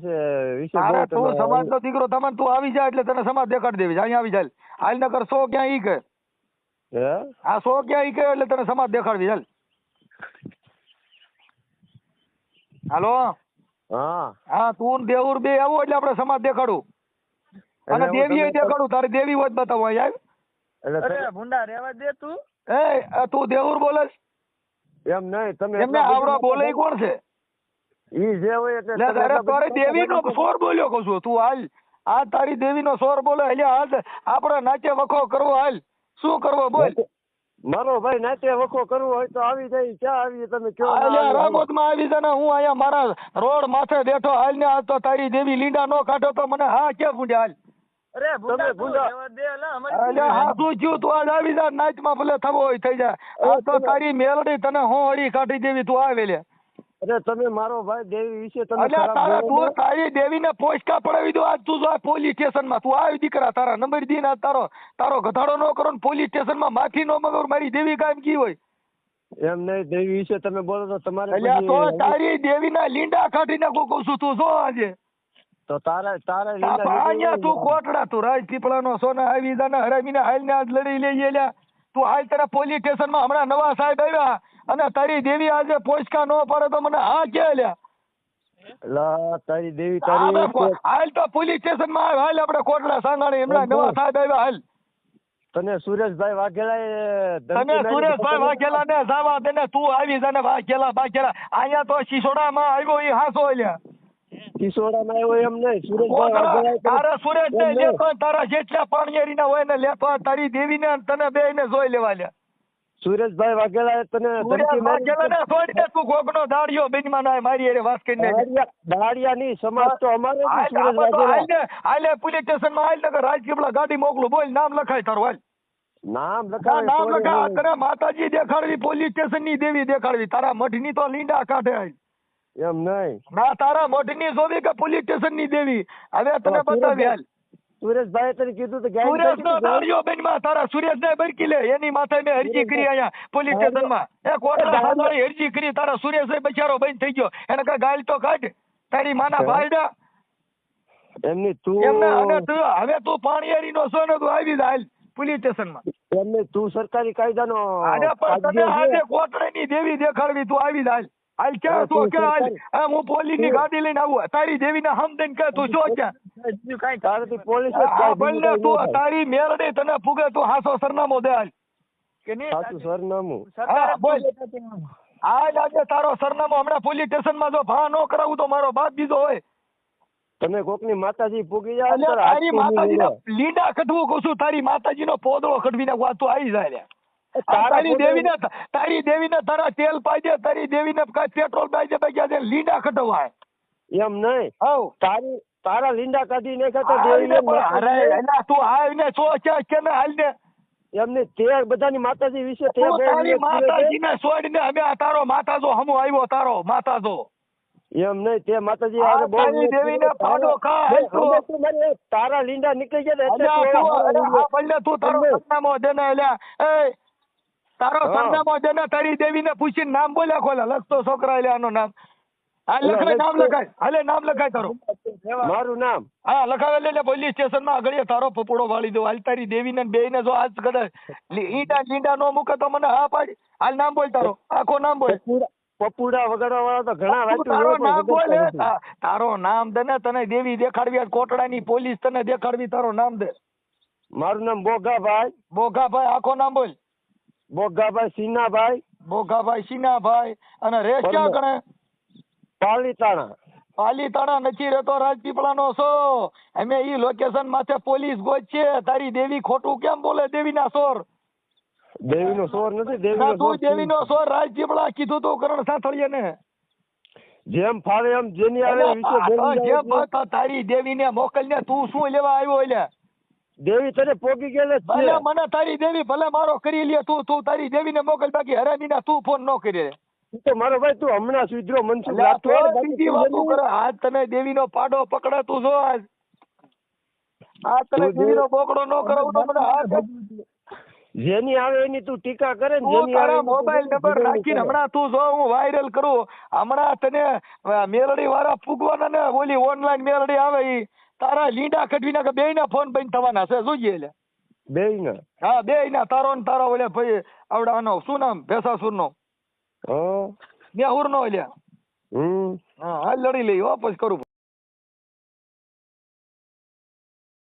તારે તું સમાજ નો દીકરો તમને તું આવી જા એટલે તને સમાજ દેખાડી દેવી અહીંયા આવી જાય હાલ નગર સો ક્યાં ઈ કે. આ સો ક્યાં ઈ કે એટલે તને સમાજ દેખાડવી ચાલ હાલો. હા. હા તું દેવુર બે આવો એટલે આપણે સમાજ દેખાડું. અને દેવી દેખાડું તારી દેવી હોય તો બતાવો અહીંયા અરે ભુંડા રેવા દે તું. એ તું દેવુર બોલે એમ નહીં તમે એમને આવડો બોલે કોણ છે? ઈ જે હોય એટલે એટલે તમે તારે એટલા તારી દેવીનો સ્વર બોલ્યો કહું છું તું હાલ. આ તારી દેવીનો સ્વર બોલે એટલે હાલ આપણે નાચે વખો કરવો હાલ. શું કરવો બોલ. મારો ભાઈ નાટ્ય વખો કરવો હોય તો આવી જાય ક્યાં આવી તમે કયો ના એટલે આવી? આવી છે ને હું અહીંયા મારા રોડ માથે બેઠો હાલ ને આ તો તારી દેવી લીંડા નો કાઢો તો મને હા ક્યાં ગુંડ્યા હાલ. અરે ભૂંડા તમે તું ભૂંડા. હા શું થયું તું આજ આવી જા નાચમાં ભલે થવો હોય થઈ જાય આ તો તારી મેલડી તને હું અડી કાઢી દેવી તું આવે લે અરે તમે મારો ભાઈ દેવી વિશે તમે એટલે તારા તું તારી દેવીને પોસ્ટકા પડાવી દો. આજ તું જો આ પોલીસ સ્ટેશનમાં તું આવી દીકરા તારા નંબર દી ને તારો તારો ગધાડો નો કરો ને પોલીસ સ્ટેશનમાં માફી નો મગર મારી દેવી કામ કી હોય. એમ નહીં દેવી વિશે તમે બોલો તો તમારે એટલે તો તારી દેવીના લીંડા કાઢી નાખું કહું છું તું જો આજે. તો તારા તારા લીંડા અહીંયા તું કોટડા તું રાજ પીપળાનો સોના આવી જાને હરામીને હાલને આજ લડી લઈ લ્યા તું હાલ તારા પોલીસ સ્ટેશનમાં હમણાં નવા સાહેબ આવ્યા. અને તારી દેવી આજે પોચકા ન પડે તો મને હા કે લ્યા લા, તારી દેવી તારી હાલ તો પોલીસ સ્ટેશનમાં હાલ આપણે કોટડા સાંગાણી એમના નવા સાહેબ આવ્યા હાલ. તને સુરેશભાઈ વાઘેલા તને સુરેશભાઈ વાઘેલા ને જાવા તને તું આવી જાને વાઘેલા વાઘેલા અહીંયા તો શિસોડામાં આવ્યો એ હાસો લ્યા કિશોરામાં આવ્યો એમ નહીં સુરેશભાઈ તારા સુરેશ ને લેતો તારા જેટલા પાણીયારીના હોય ને લેતો તારી દેવી ને તને બે ને જોઈ લેવા લ્યા સુરેશભાઈ વાઘેલા તને ધમકી મારી તું કોકનો દાડિયો બેનમાં આય મારી હારે વાસ કરીને. દાડિયા ની સમાજ તો અમારે સુરેશ વાઘેલા. હાલે પોલીસ સ્ટેશનમાં હાલ નકર રાજકીય ગાડી મોકલું બોલ નામ લખાય તારું હાલ. નામ લખાય નામ લખા તને માતાજી દેખાડવી પોલીસ સ્ટેશનની દેવી દેખાડવી. તારા મઠની તો લીંડા કાઢે હાલ. એમ નહીં. ના તારા મઠની જોવી કે પોલીસ સ્ટેશનની દેવી? હવે તને બતાવી હાલ. સુરેશભાઈ તને કીધું તો સુરેશ નો તો દાડિયો તારા સુરેશ ને બરકી લે. એની માથે મેં અરજી કરી અહીંયા પોલીસ સ્ટેશનમાં એ કોટડા દાડિયો- સાંભળી અરજી કરી તારા સુરેશ બચારો બંધ થઈ ગયો. એને કઈ ગાળ તો કાઢ. તારી માના? ભાઈડા એમની તું એમને અને તું હવે તું પાણીયારી નો છો ને તું આવી હાલ પોલીસ સ્ટેશનમાં એમને તું સરકારી કાયદાનો આજે પણ તને આજે છે. કોટડાની દેવી દેખાડવી તું આવી હાલ. હાલ ક્યાં તું કે હાલ આ હું પોલીસની ગાડી લઈને આવું. તારી દેવીને હમ દઈને કે તું જો ક્યાં? કઈ તારે પોલીસ બંને તું તારી મેરડે તને ફૂગે તું હાસો સરનામો દે હાલ. કે નહીં સાચું સરનામું. બોલ. હાલ આજે તારો સરનામો હમણાં પોલીસ સ્ટેશનમાં જો ભા નો કરાવું તો મારો બાપ બીજો હોય. તમે કોકની માતાજી પૂગી જાય તારી માતાજી માતાજીના લીડા કઢવું કહું છું. તારી માતાજીનો પોદળો કઢવી નાખવા તું આવી જાય રે. દેવી ને તારી દેવી ને તારા તેલ પાજે તારી દેવી ને પેટ્રોલ પાજે આજે લીંડા ખટવાય એમ નહીં? હવ. તારી તારા લીંડા કાઢી નાખ્યા તો દેવી ને અરે માતાજીએ- તું હાલ ને સો છે કે ને હાલ ને? એમને તે બધાની માતાજી વિશે તે તારી. માતાજીને છોડીને અમે આ તારો માતાજો હમો આવ્યો તારો માતાજો. એમ નહીં તે માતાજી આવે બહુ તારી વિરોધ દેવીને ફાડો ખા, તારા- તારા લીંડા નીકળી ગયા ને એટલે તું તારો લીંડા- સરનામો એલા એ તારો. સરનામો ને તારી દેવીને પૂછીને નામ બોલ્યા ખોલા. લખતો છોકરા એટલે આનું નામ. હા લખાય નામ લખાય. હાલે નામ લખાય તારો. મારું નામ. હા લખાવે એટલે પોલીસ સ્ટેશનમાં આગળ તારો પપોડો વાળી દો. હાલ તારી દેવી ને બેયને જો આજ કદાચ ઈંડા લીંડા નો મૂકે તો મને હા પાડી. હાલ નામ બોલ તારો. આખો નામ બોલ. પપુડા વગાડવા વાળા તો ઘણા વાંચ્યું તારો નામ દે ને તને દેવી દેખાડવી કોટડાની પોલીસ તને દેખાડવી તારો નામ દે. મારું નામ બોગાભાઈ. બોગાભાઈ આખો નામ બોલ. બોગાભાઈ સિન્હાભાઈ. બોગાભાઈ સિન્હાભાઈ અને રેસ ક્યાં. ગણે? પાલીતાણા. પાલીતાણા નથી રહેતો રાજપીપળાનો છો. અમે ઈ લોકેશન માથે પોલીસ ગોજ છે. તારી દેવી ખોટું કેમ બોલે? દેવીના સોર. દેવીનો સોર નથી દેવી નો તું દેવી નો સોર રાજપીપળા કીધું તો કરણ સાંથળીએ ને જેમ ફાવે એમ જેની આવે વિશે તારી દેવીને મોકલને તું શું લેવા આવ્યો એટલે? દેવી તને પોગી ગયેલ ભલે મને તારી દેવી ભલે મારો કરી લે તું તું તારી દેવીને મોકલ બાકી હરામીના તું ફોન ન કરી. તું તો મારો ભાઈ તું હમણાં સુધરો મનસુખ રાઠોડ બીજી વાતો કરે. આજ તને દેવીનો પાડો પકડા તું જો આજ. આ તને દેવી- દેવીનો બોકડો ન કરાવું તો મને હાથ જેની આવે એની તું ટીકા કરે ને જેની આવે મોબાઈલ નંબર નાખીને હમણાં તું જો હું વાયરલ કરું હમણાં તને મેલડી વાળા ફૂગવાના ને ઓલી ઓનલાઈન મેલડી આવે ઈ તારા લીંડા કઢવી નાખે બે ના ફોન બંધ થવાના છે જોઈએ એટલે બેયને. હા બે ના તારો ને તારો ઓલે ભાઈ આવડા આનો શું નામ? ભેસાસુર નો હા. નેહુર નો એટલે હમ. હા લડી લઈ હો પછી કરું.